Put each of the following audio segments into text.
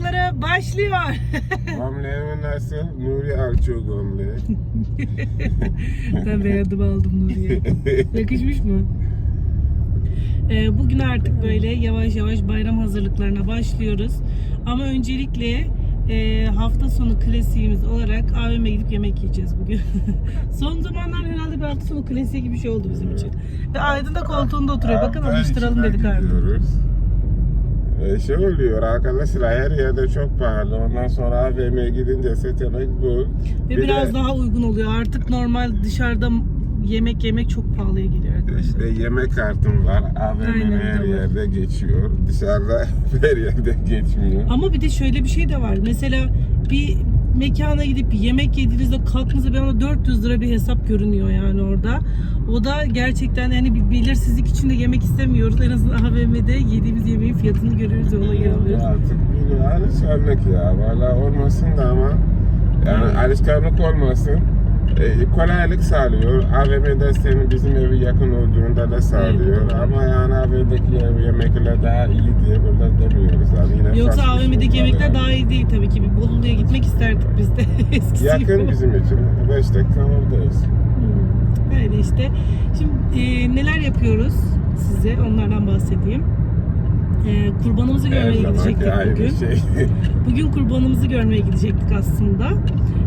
vlogları başlıyor. Gömleğimi nasıl? Nuri Alço gömleği. ben beğendim aldım Nuriye. Yakışmış mı? Ee, bugün artık böyle yavaş yavaş bayram hazırlıklarına başlıyoruz. Ama öncelikle e, hafta sonu klasiğimiz olarak AVM'ye gidip yemek yiyeceğiz bugün. Son zamanlar herhalde bir hafta sonu klasiği gibi bir şey oldu bizim için. Ve Aydın da koltuğunda oturuyor. Bakın alıştıralım dedik artık. gidiyoruz. E, şey oluyor arkadaşlar her yerde çok pahalı. Ondan sonra AVM'ye gidince seçenek bu. Ve Bir biraz de daha uygun oluyor. Artık normal dışarıda yemek yemek çok pahalıya geliyor arkadaşlar. işte yemek kartım var. AVM'nin her yerde geçiyor. Dışarıda her yerde geçmiyor. Ama bir de şöyle bir şey de var. Mesela bir mekana gidip yemek yediğinizde kalktığınızda bir anda 400 lira bir hesap görünüyor yani orada. O da gerçekten yani bir belirsizlik içinde yemek istemiyoruz. En azından AVM'de yediğimiz yemeğin fiyatını görüyoruz ona göre alıyoruz. Artık bu alışkanlık ya. Valla olmasın da ama yani alışkanlık olmasın. E, kolaylık sağlıyor. AVM'de senin bizim evi yakın olduğunda da sağlıyor. Evet, ama yani AVM'deki yemekler daha iyi diye burada demiyoruz abi. Yine Yoksa AVM'deki var yemekler yani. daha iyi değil tabii ki. Bir Bolu'ya gitmek isterdik biz de. Eskisi Yakın gibi. bizim için. 5 dakika oradayız. Hmm, Öyle işte. Şimdi e, neler yapıyoruz size onlardan bahsedeyim. E, kurbanımızı Her görmeye zamanki gidecektik bugün. şey. Bugün kurbanımızı görmeye gidecektik aslında.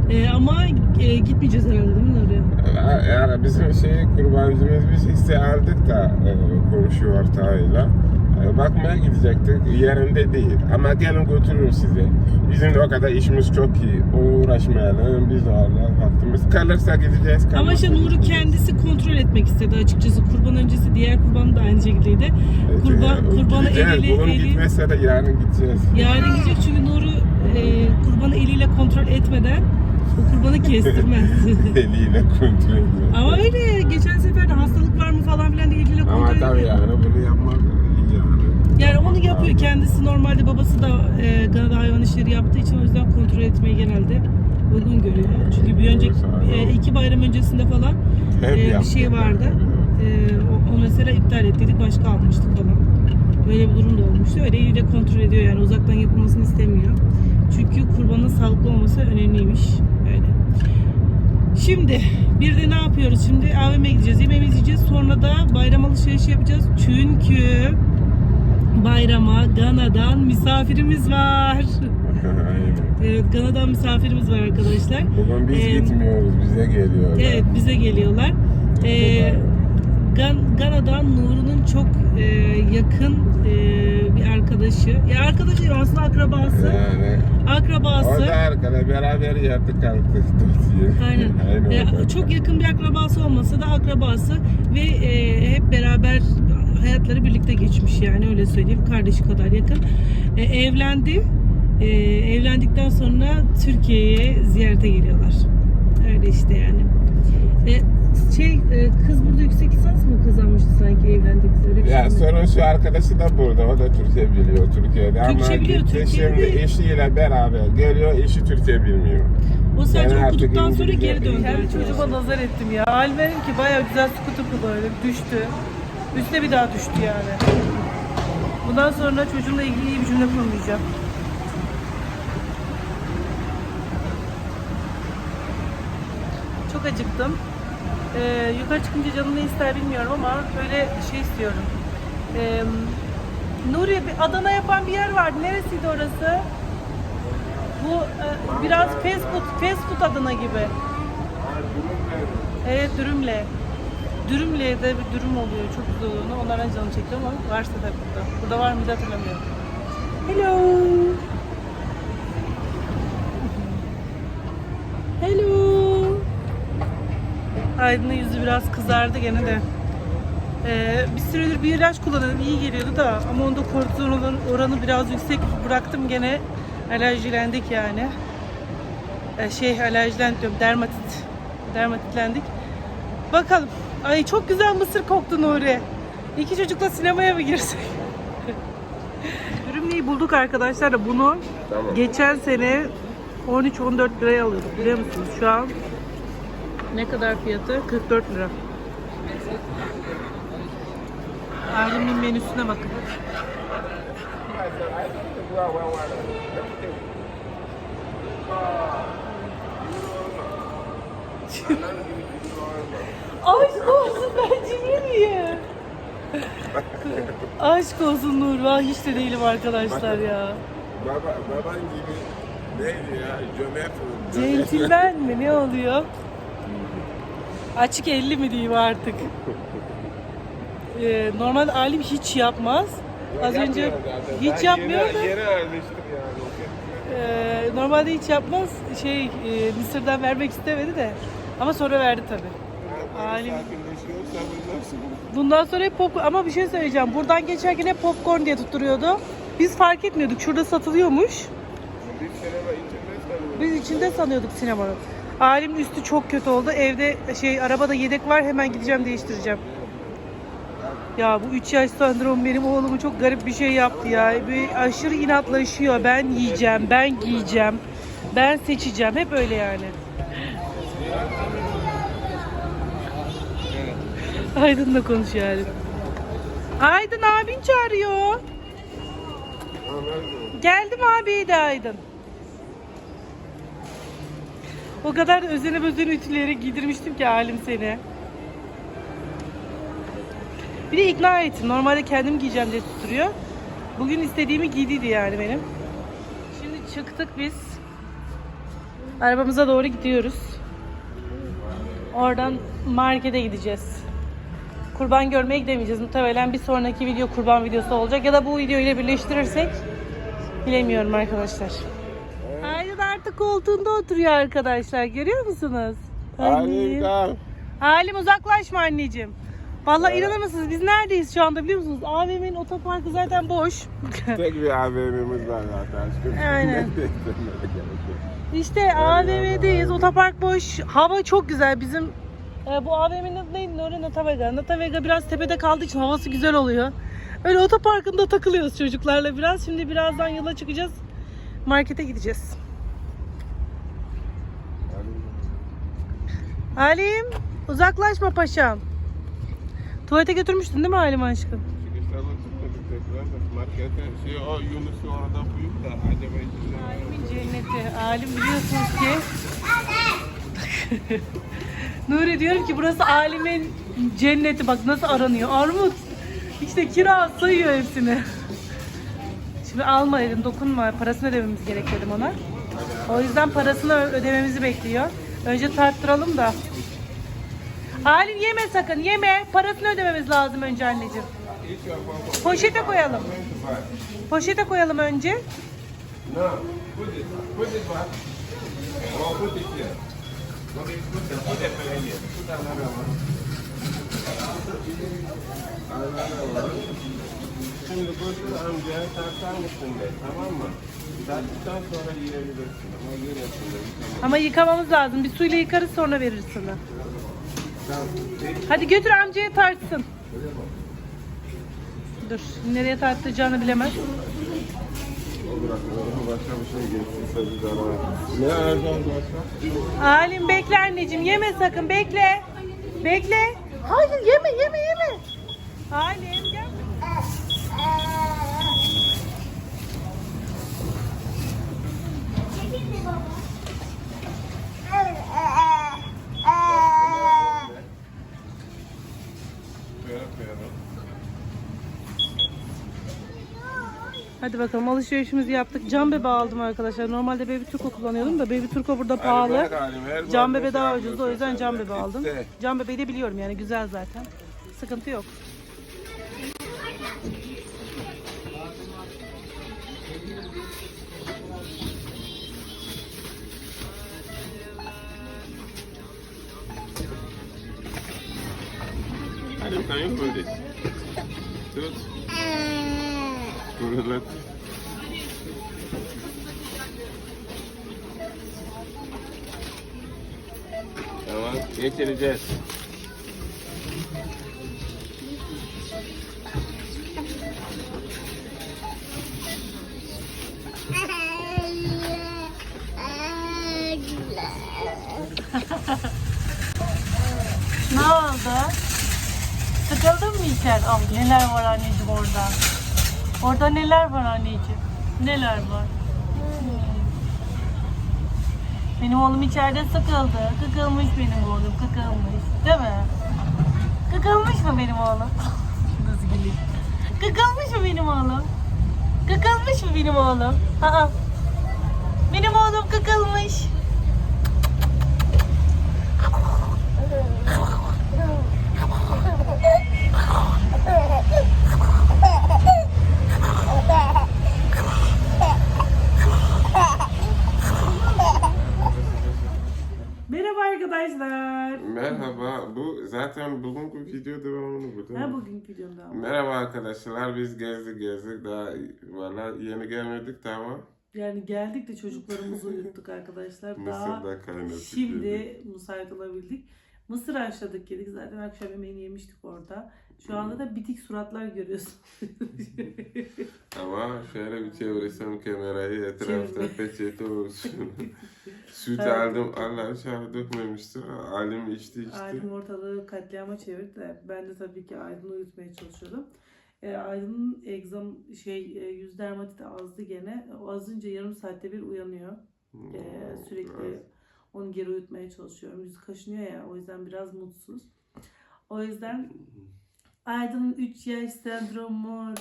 E, ama e, gitmeyeceğiz herhalde değil mi oraya? yani bizim şey kurbancımız biz hisse aldık da e, komşu ortağıyla. E, bakmaya gidecektik. Yerinde değil. Ama gelin götürürüm sizi. Bizim de o kadar işimiz çok iyi. Uğraşmayalım. Biz de Allah vaktimiz kalırsa gideceğiz. Ama kalmazsa işte Nuri kendisi kontrol etmek istedi açıkçası. Kurban öncesi diğer kurban da aynı şekildeydi. Evet, Kurban, e, kurbanı eliyle... Bugün eli- gitmezse de yarın gideceğiz. Yani gidecek çünkü Nuri e, kurbanı eliyle kontrol etmeden o kurbanı kestirmez. Eliyle kontrol ediyor. Ama öyle geçen sefer de hastalık var mı falan filan diye eliyle Ama kontrol tabii ediyor. yani bunu yapmak iyi yani. Yani onu yapıyor kendisi normalde babası da e, Kanada hayvan işleri yaptığı için o yüzden kontrol etmeyi genelde uygun görüyor. Çünkü bir önceki e, iki bayram öncesinde falan Hep e, bir yaptık. şey vardı. E, o, o mesela iptal ettiydik başka almıştık falan. Böyle bir durum da olmuştu. Öyle iyi de kontrol ediyor yani uzaktan yapılmasını istemiyor. Çünkü kurbanın sağlıklı olması önemliymiş. Şimdi bir de ne yapıyoruz şimdi? AVM'ye gideceğiz, yemeğimizi yiyeceğiz. Sonra da bayram alışverişi yapacağız. Çünkü bayrama Gana'dan misafirimiz var. Evet, Gana'dan misafirimiz var arkadaşlar. Bugün biz Ee, gitmiyoruz, bize geliyorlar. Evet, bize geliyorlar. Ee, Gan- Gana'dan Nur'un çok e, yakın e, bir arkadaşı. Ya arkadaşı değil, aslında akrabası. Yani Akrabası. o da arkada beraber yattık kalktık Aynen. Aynen. Orada. çok yakın bir akrabası olmasa da akrabası ve e, hep beraber hayatları birlikte geçmiş yani öyle söyleyeyim kardeşi kadar yakın. E, evlendi. E, evlendikten sonra Türkiye'ye ziyarete geliyorlar. Öyle işte yani. E, şey e, kız burada yüksek lisans mı kazanmıştı sanki evlendikleri öyle bir Ya şey mi? sorun şu arkadaşı da burada. O da Türkçe biliyor Türkiye'de. Türkçe Ama biliyor, gitti Türkiye'de şimdi eşiyle beraber geliyor. Eşi Türkçe bilmiyor. O sadece Yani artık okuduktan sonra İngilizce- geri döndü. Kendi. Çocuğuma nazar ettim ya. Halim benim ki bayağı güzel skuter kullanıyor. Düştü. Üstüne bir daha düştü yani. Bundan sonra çocuğumla ilgili iyi bir cümle kurmayacağım. Çok acıktım. Ee, yukarı çıkınca canım ne ister bilmiyorum ama böyle şey istiyorum. Ee, Nuriye bir Adana yapan bir yer vardı. Neresiydi orası? Bu e, biraz fast food, fast food Adana gibi. Evet dürümle. Dürümle'de bir dürüm oluyor. Çok güzel oluyor. Onlardan canım çekiyor ama varsa da burada. Burada var mıydı hatırlamıyorum. Hello. Aydın'ın yüzü biraz kızardı gene de. Ee, bir süredir bir ilaç kullanıyordum. iyi geliyordu da ama onda kortizon oranı, biraz yüksek bıraktım gene. Alerjilendik yani. Ee, şey alerjilendik diyorum dermatit. Dermatitlendik. Bakalım. Ay çok güzel mısır koktu Nuri. İki çocukla sinemaya mı girsek? Ürünlüğü bulduk arkadaşlar da bunu Tamam. geçen sene 13-14 liraya alıyorduk biliyor musunuz? Şu an ne kadar fiyatı? 44 lira. Ailemin menüsüne bakın. Aşk olsun ben cimri miyim? Aşk olsun Nur. Ben hiç de değilim arkadaşlar ya. Baba, baban gibi neydi ya? Cömert. Centilmen mi? Ne oluyor? Açık 50 mi diyeyim artık? Ee, normalde alim hiç yapmaz. Az önce hiç yapmıyor da. Yeni, yeni alıştık yani. Ee, normalde hiç yapmaz. Şey, e, Mısır'dan vermek istemedi de. Ama sonra verdi tabii. Alim. Sakinleşiyorsa bundan sonra. Hep pop ama bir şey söyleyeceğim. Buradan geçerken hep popcorn diye tutturuyordu. Biz fark etmiyorduk. Şurada satılıyormuş. Biz içinde sanıyorduk sinemanın. Alim üstü çok kötü oldu. Evde şey arabada yedek var. Hemen gideceğim değiştireceğim. Ya bu 3 yaş sendrom benim oğlumu çok garip bir şey yaptı ya. Bir aşırı inatlaşıyor. Ben yiyeceğim, ben giyeceğim, ben seçeceğim. Hep öyle yani. Aydın'la konuşuyor Alim. Aydın abin çağırıyor. Geldim abi de Aydın. O kadar özene özene ütüleri giydirmiştim ki halim seni. Bir de ikna ettim. Normalde kendim giyeceğim diye tutturuyor. Bugün istediğimi giydiydi yani benim. Şimdi çıktık biz. Arabamıza doğru gidiyoruz. Oradan markete gideceğiz. Kurban görmeye gidemeyeceğiz. Muhtemelen bir sonraki video kurban videosu olacak. Ya da bu video ile birleştirirsek Bilemiyorum arkadaşlar. Artık koltuğunda oturuyor arkadaşlar. Görüyor musunuz? Harika. Halim uzaklaşma anneciğim. Vallahi inanır mısınız biz neredeyiz şu anda biliyor musunuz? AVM'nin otoparkı zaten boş. Tek bir AVM'miz var zaten aşkım. Aynen. işte AVM'deyiz. Otopark boş. Hava çok güzel. Bizim e, bu AVM'nin adı neydi? Nuri Natavega. Natavega biraz tepede kaldığı için havası güzel oluyor. Öyle otoparkında takılıyoruz çocuklarla biraz. Şimdi birazdan yola çıkacağız. Markete gideceğiz. Halim uzaklaşma paşam. Tuvalete götürmüştün değil mi Halim aşkım? Markete şey o Yunus'u orada buyup da acaba içinde Alimin cenneti. Alim biliyorsunuz ki. Nuri diyorum ki burası Alim'in cenneti. Bak nasıl aranıyor. Armut. İşte kira sayıyor hepsini. Şimdi alma dedim dokunma. Parasını ödememiz gerek dedim ona. O yüzden parasını ödememizi bekliyor. Önce tarttıralım da. Alim yeme sakın yeme. Parasını ödememiz lazım önce anneciğim. Poşete koyalım. Poşete koyalım önce. No. Şimdi götür amcaya tartar mısın de, tamam mı? Tarttıktan sonra yiyebilirsin ama yiyemesin de, tamam. Ama yıkamamız lazım. Bir suyla yıkarız sonra veririz sana. Tamam. Hadi götür amcaya tartsın. Dur. Nereye tartacağını bilemez. O bırak, o başka bir şey geçsin biz ararız. Ne arayacağız başka? Halim bekle anneciğim. Yeme sakın. Bekle. Bekle. Hayır yeme yeme yeme. Halim gel. Böyle koyalım. Hadi bakalım alışverişimizi yaptık. Can bebe aldım arkadaşlar. Normalde Baby Turko kullanıyordum da Baby Turko burada pahalı. Can bebe daha ucuzdu o yüzden sen can bebe aldım. Can bebeyi de biliyorum yani güzel zaten. Sıkıntı yok. Halim, can you hold it? Tut. Kurulat. Tamam, geçireceğiz. Ne oldu? Sıkıldın mı İlker? Ah neler var anneciğim orada. Orada neler var anneciğim? Neler var? Benim oğlum içeride sıkıldı. Kıkılmış benim oğlum, kıkılmış. Değil mi? Kıkılmış mı benim oğlum? Nasıl gülüyor? Kıkılmış mı benim oğlum? Kıkılmış mı benim oğlum? Aa. Benim oğlum kıkılmış. Arkadaşlar. Merhaba. Bu zaten bugünkü video devamını bu değil mi? Ha bugünkü videomda. Merhaba arkadaşlar. Biz gezdik gezdik. Daha valla yeni gelmedik de ama Yani geldik de çocuklarımızı uyuttuk arkadaşlar. Daha Mısır'da kaynatıp şimdi yedik. müsait olabildik. Mısır haşladık yedik. Zaten akşam yemeğini yemiştik orada. Şu anda da bitik suratlar görüyorsunuz. Ama şöyle bir çevirsem kamerayı etrafta peçete olsun. Süt Evet. aldım. Allah inşallah dökmemiştir. Alim içti içti. Aydın ortalığı katliama çevirdi de ben de tabii ki Aydın'ı uyutmaya çalışıyordum. E, Aydın'ın egzam şey e, yüz dermatiti azdı gene. O azınca yarım saatte bir uyanıyor. E, sürekli onu geri uyutmaya çalışıyorum. Yüzü kaşınıyor ya o yüzden biraz mutsuz. O yüzden Aydın'ın 3 yaş sendromu,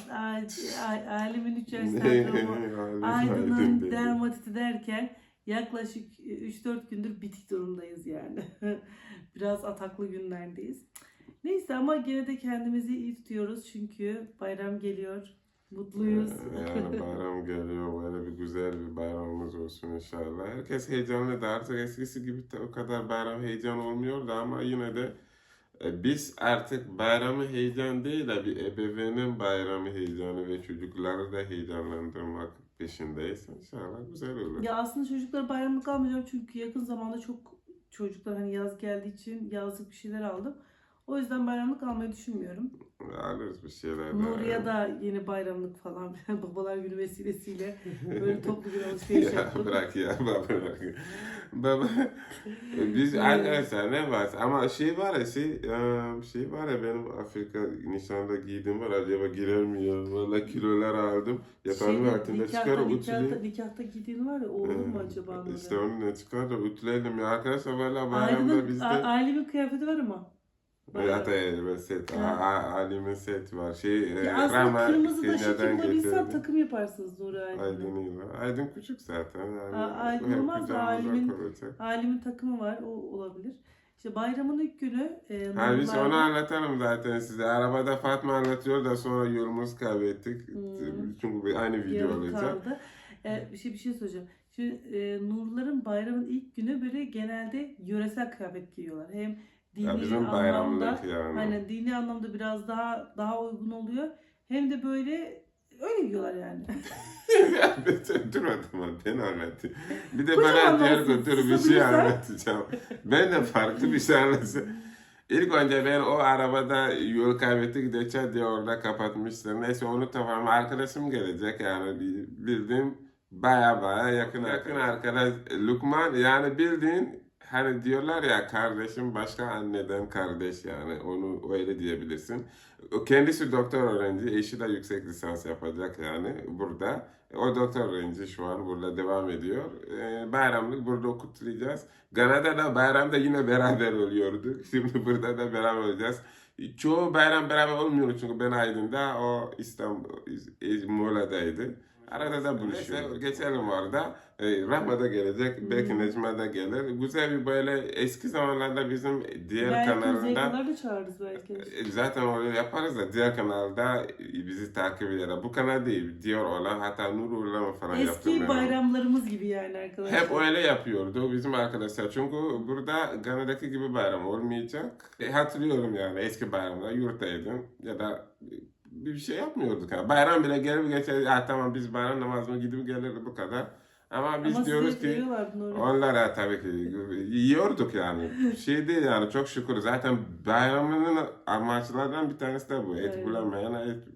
Alim'in 3 yaş sendromu, Aydın'ın dermatiti derken yaklaşık 3-4 gündür bitik durumdayız yani. Biraz ataklı günlerdeyiz. Neyse ama gene de kendimizi iyi tutuyoruz çünkü bayram geliyor. Mutluyuz. Yani bayram geliyor. Böyle bir güzel bir bayramımız olsun inşallah. Herkes heyecanlı da artık eskisi gibi o kadar bayram heyecan olmuyordu ama yine de e, biz artık bayramı heyecan değil de bir ebeveynin bayramı heyecanı ve çocukları da heyecanlandırmak peşindeyiz. İnşallah güzel olur. Ya aslında çocuklara bayramlık almayacağım çünkü yakın zamanda çok çocuklar hani yaz geldiği için yazlık bir şeyler aldım. O yüzden bayramlık almayı düşünmüyorum. Alırız bir şeyler. Nuriye da yeni bayramlık falan babalar günü vesilesiyle böyle toplu bir alışveriş ya yaptık. bırak ya baba bırak. Baba biz arkadaşlar ne var ama şey var ya şey eee, şey var ya benim Afrika nişanda giydiğim var acaba girer mi ya valla kilolar aldım yapanın Şeyde, altında nikahta, çıkar nikahta, ütüleyim nikahta giydiğin var ya o olur mu acaba? Nuri? işte onu ne çıkar da ütüleyelim ya arkadaşlar valla bayramda bizde a- ailemin kıyafeti var ama. Ya da elbet set Ha. A- Ali'min set var şey eee, Ya aslında Rama kırmızı da şekil takım yaparsınız Nuri Aydın'ın. Aydın'ıyla. Aydın küçük zaten. Aydın hep olmaz da koyacak. Ailemin takımı var o olabilir. İşte bayramın ilk günü e, Ha biz normalde- onu anlatalım zaten size. Arabada Fatma anlatıyor da sonra yolumuzu kaybettik. Hmm. Çünkü aynı video yarım olacak. kaldı. Ee, bir şey bir şey söyleyeceğim. Şimdi e, Nurların bayramın ilk günü böyle genelde yöresel kıyafet giyiyorlar. Hem dini Ya bizim anlamda yani. hani dini anlamda biraz daha daha uygun oluyor. Hem de böyle öyle giyiyorlar yani. Dur adamım ben anlatayım. Bir de Kocaman bana diğer götür bir şey anlatacağım. Ben de farklı bir şey anlatacağım. İlk önce ben o arabada yol kaybettik geçer diye orada kapatmıştım. Neyse onu tamam arkadaşım gelecek yani bildiğim baya baya yakın yakın arkadaş Lukman yani bildiğin hani diyorlar ya kardeşim başka anneden kardeş yani onu öyle diyebilirsin. Kendisi doktor öğrenci, eşi de yüksek lisans yapacak yani burada. O doktor öğrenci şu an burada devam ediyor. Ee, bayramlık burada okutlayacağız. Gana'da da bayramda yine beraber oluyorduk. Şimdi burada da beraber olacağız. Çoğu bayram beraber olmuyor çünkü ben Aydın'da, o İstanbul, Muğla'daydı. Arada da buluşuyoruz. Geçelim orada. Ee, Rahma da gelecek, belki Necma da gelir. Güzel bir böyle eski zamanlarda bizim diğer Belki kanalda Kuzeykalar da çağırırız belki. e, Zaten öyle yaparız da diğer kanalda bizi takip eder. Bu kanal değil, diğer olan hatta Nur Ulama falan yaptım Eski bayramlarımız gibi yani arkadaşlar. Hep öyle yapıyordu bizim arkadaşlar. Çünkü burada Gana'daki gibi bayram olmayacak. E, hatırlıyorum yani eski bayramda yurttaydım ya da bir şey yapmıyorduk. Yani. Bayram bile gelip geçer. Ya tamam biz bayram namazına gidip geliriz bu kadar. Ama biz Ama diyoruz ki. Onlara tabii ki yiyorduk yani. Şey değil yani çok şükür. Zaten bayramının amaçlarından bir tanesi de bu. Et Evet. bulamayana et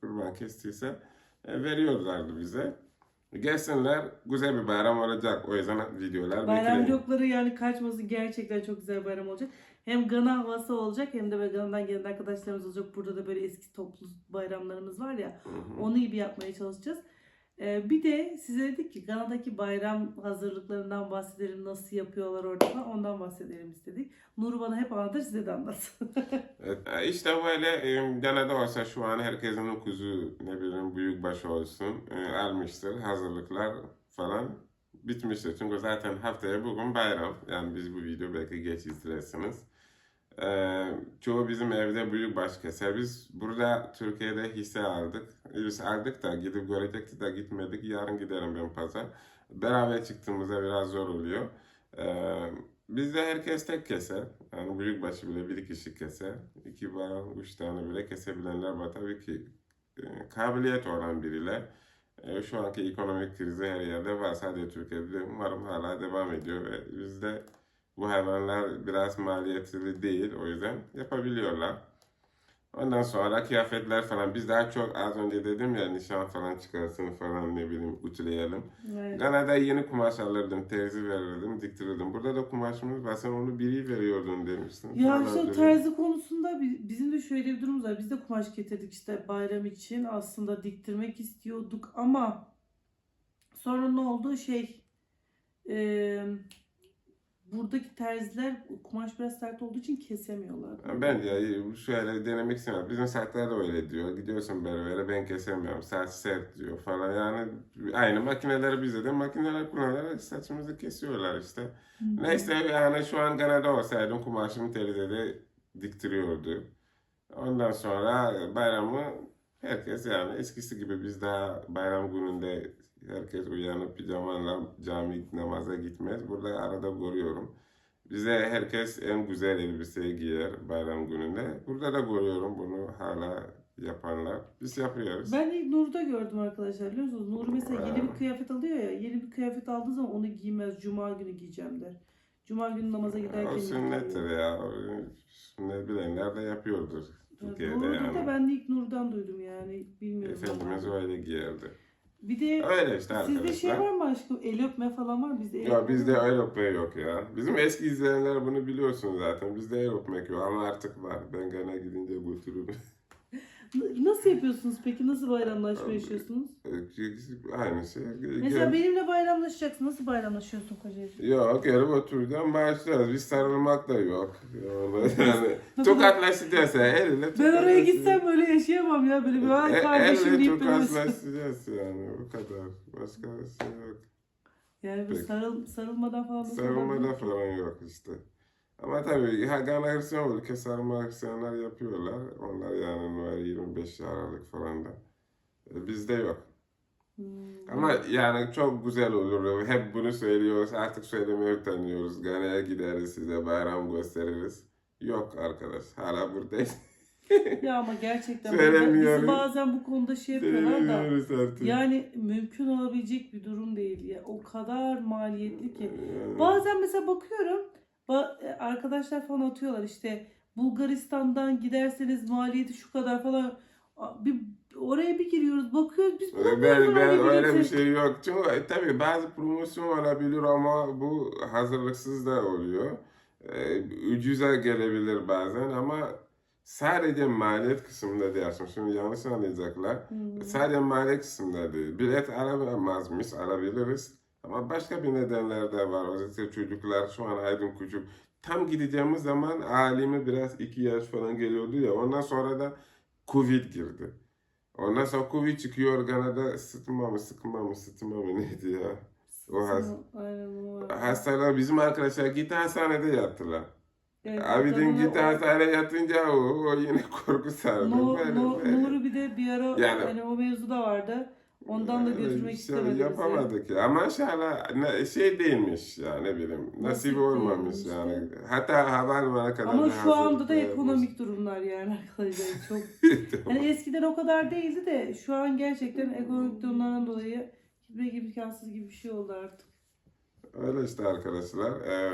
kurban kestiyse e, veriyorlardı bize. Gelsinler güzel bir bayram olacak. O yüzden videolar Bayram vlogları yani kaçması gerçekten çok güzel bayram olacak. hem Gana havası olacak hem de böyle Gana'dan gelen arkadaşlarımız olacak. Burada da böyle eski toplu bayramlarımız var ya. Hı hı. Onu gibi yapmaya çalışacağız. Ee, bir de size dedik ki Gana'daki bayram hazırlıklarından bahsedelim. Nasıl yapıyorlar orada ondan bahsedelim istedik. Nuru bana hep anlatır size de anlatsın. Evet, işte böyle e, gene de olsa şu an herkesin kuzu ne bileyim büyükbaş olsun e, almıştır hazırlıklar falan bitmiştir. Çünkü zaten haftaya bugün bayram. Yani biz bu video belki geç izlersiniz. E, çoğu bizim evde büyükbaş keser. Biz burada Türkiye'de hisse aldık. Biz aldık da gidip görecektik de gitmedik. Yarın giderim ben pazar. Beraber çıktığımızda biraz zor oluyor. E, Bizde herkes tek keser. Yani büyükbaşı bile bir kişi keser. İki bayan, üç tane bile kesebilenler var. Tabii ki e, kabiliyet olan biriler. E, şu anki ekonomik krizi her yerde var. Sadece Türkiye'de de umarım hala devam ediyor ve bizde bu hayvanlar biraz maliyetli değil. O yüzden yapabiliyorlar. Ondan sonra kıyafetler falan. Biz daha çok az önce dedim ya nişan falan çıkarsın falan ne bileyim ütüleyelim. Evet. Gana'da yeni kumaş alırdım, terzi verirdim, diktirirdim. Burada da kumaşımız var, sen onu biri veriyordun demiştin. Ya işte o terzi konusunda bi- bizim de şöyle bir durumumuz var. Biz de kumaş getirdik işte bayram için. Aslında diktirmek istiyorduk ama sonra ne oldu şey e, buradaki terziler kumaş biraz sert olduğu için kesemiyorlar. Ben de şöyle denemek istemiyorum. Bizim saatler de öyle diyor. Gidiyorsun berbere ben kesemiyorum. Saç sert diyor falan. Yani aynı makineleri bizde de makineler kullanarak saçımızı kesiyorlar işte. Neyse yani şu an Gana'da olsaydım kumaşımı terzide diktiriyordu. Ondan sonra bayramı herkes yani eskisi gibi biz daha bayram gününde herkes uyanıp pijamayla cami namaza gitmez. Burada arada görüyorum. Bize herkes en güzel elbiseyi giyer bayram gününde. Burada da görüyorum bunu hala yapanlar. Biz yapıyoruz. Ben ilk Nur'da gördüm arkadaşlar biliyor musunuz? Nur mesela yeni bir kıyafet alıyor ya. Yeni bir kıyafet aldığı zaman onu giymez. Cuma günü giyeceğim der. Cuma günü namaza giderken O sünnettir ya. Sünnet bilenler de yapıyordur. Türkiye'de Nur'da yani. da ben de ilk Nur'dan duydum yani. Bilmiyorum. Efendimiz öyle giyerdi. Bir de Öyle işte sizde şey var mı aşkım? El öpme falan var bizde. el Ya öpme bizde var. el öpme yok ya. Bizim eski izleyenler bunu biliyorsun zaten. Bizde el öpmek yok ama artık var. Ben gene gidince götürürüm. Nasıl yapıyorsunuz peki? Nasıl bayramlaşma yaşıyorsunuz? Aynı şey. Mesela benimle bayramlaşacaksın. Nasıl bayramlaşıyorsun kocacığım? Yok oturacağım başlıyoruz. Biz sarılmak da yok. Yani tokatlaşacağız ya. El ile Ben oraya gitsem böyle yaşayamam ya. Böyle bir ay E- kardeşim deyip böyle. tokatlaşacağız yani. O kadar. Başka bir şey yok. Yani bu Peki. sarıl, sarılmadan falan nasıl Sarılmada olabilir ki? falan yok işte. Ama tabii Gana Hristiyan ülke sarılma Hristiyanlar yapıyorlar. Onlar yani Noel 25 Aralık falan da. E, Bizde yok. Hmm. Ama yani çok güzel olur. Hep bunu söylüyoruz. Artık söylemeye utanıyoruz. Gana'ya gideriz size bayram gösteririz. Yok arkadaş. Hala buradayız. Ya ama gerçekten bizi bazen bu konuda şey yapıyorlar da artık. yani mümkün olabilecek bir durum değil ya. O kadar maliyetli ki. Yani- Bazen mesela bakıyorum ba- arkadaşlar falan atıyorlar işte Bulgaristan'dan giderseniz maliyeti şu kadar falan. Bir oraya bir giriyoruz bakıyoruz biz Ben, ben öyle bir şey yok. Çünkü e, tabii bazı promosyon olabilir ama bu hazırlıksız da oluyor. Ee, ucuza gelebilir bazen ama sadece maliyet kısmında dersin. Şimdi yanlış anlayacaklar. Hmm. Sadece maliyet kısmında değil. Bilet alamaz alabiliriz. Ama başka bir nedenler de var. Özellikle çocuklar şu an Aydın Küçük. Tam gideceğimiz zaman alemi biraz iki yaş falan geliyordu ya. Ondan sonra da Covid girdi. Ondan sonra Covid çıkıyor Gana'da sıtma mı sıkma mı sıtma mı neydi ya? O has hastalar bizim arkadaşlar gitti hastanede yattılar. Evet, Abidin adamı gitti hastaneye yatınca o, o yine korku sardı. Nu- Böyle, Nu- böyle. Nuri bir de bir ara Yani- yani, o mevzu da vardı. Ondan da götürmek şey istemedi bizi. Yapamadık ya. Ama inşallah şey değilmiş ya ne bileyim. Nasip, Nasip olmamış değilmiş yani. Hatta havalimanı kadar Ama şu anda da ekonomik durumlar yani arkadaşlar çok. yapmış. Hani eskiden o kadar değildi de şu an gerçekten ekonomik durumlardan dolayı gitmek imkansız gibi bir şey oldu artık. Öyle işte arkadaşlar. Ee,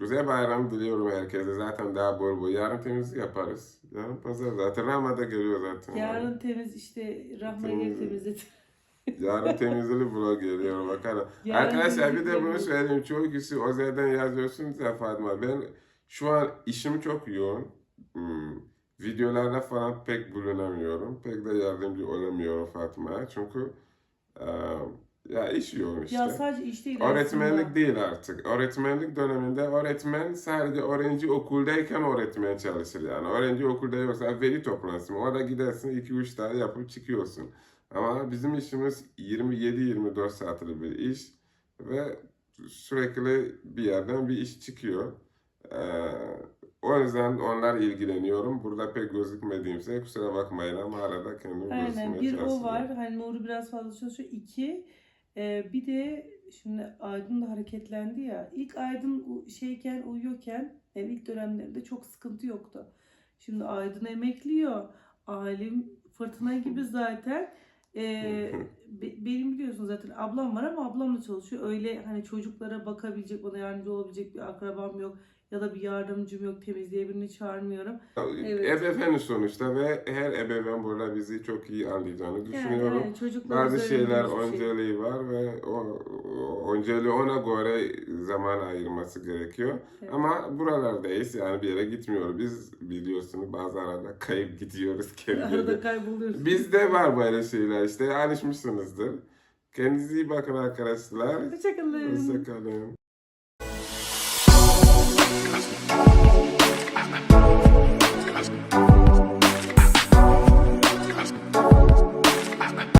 güzel bayram diliyorum herkese. Zaten daha bol bol. Yarın temizlik yaparız. Yarın pazar zaten. Ramada geliyor zaten. Yarın temiz işte Rahman Temiz- yeri temizledi. Yarın temizlik vlog geliyor bakalım. Yarın Arkadaşlar bir de bunu söyleyeyim. Çoğu kişi özelden yazıyorsunuz ya Fatma. Ben Şu an işim çok yoğun. Hmm, Videolarda falan pek bulunamıyorum. Pek de yardımcı olamıyorum Fatma'ya. Çünkü e, ya iş yoğun işte. Ya sadece iş değil Öğretmenlik aslında. değil artık. Öğretmenlik döneminde öğretmen sadece öğrenci okuldayken öğretmen çalışır yani. Öğrenci okulda yoksa veli toplantısı? Orada gidersin 2-3 tane yapıp çıkıyorsun. Ama bizim işimiz 27-24 saatlik bir iş ve sürekli bir yerden bir iş çıkıyor. Ee, o yüzden onlar ilgileniyorum. Burada pek gözükmediğimse kusura bakmayın ama arada kendim Aynen bir o var. Hani Nuri biraz fazla çalışıyor. İki e, bir de şimdi Aydın da hareketlendi ya. İlk Aydın şeyken uyuyorken yani ilk dönemlerinde çok sıkıntı yoktu. Şimdi Aydın emekliyor. Ailem fırtına gibi zaten. E, benim biliyorsun zaten ablam var ama ablam da çalışıyor. Öyle hani çocuklara bakabilecek, bana yardımcı olabilecek bir akrabam yok. Ya da bir yardımcım yok. Temizliğe birini çağırmıyorum. Evet. Ebeveyn sonuçta ve her ebeveyn burada bizi çok iyi anlayacağını düşünüyorum. Yani, çocuklar Bazı şeyler şey- önceliği var ve o, o önceliği ona göre zaman ayırması gerekiyor. Evet. Ama buralardayız yani bir yere gitmiyoruz. Biz biliyorsunuz bazı arada kayıp gidiyoruz Arada kayboluyoruz. Bizde var böyle şeyler işte alışmışsınızdır. Kendinize iyi bakın arkadaşlar. Hoşçakalın. Hoşçakalın.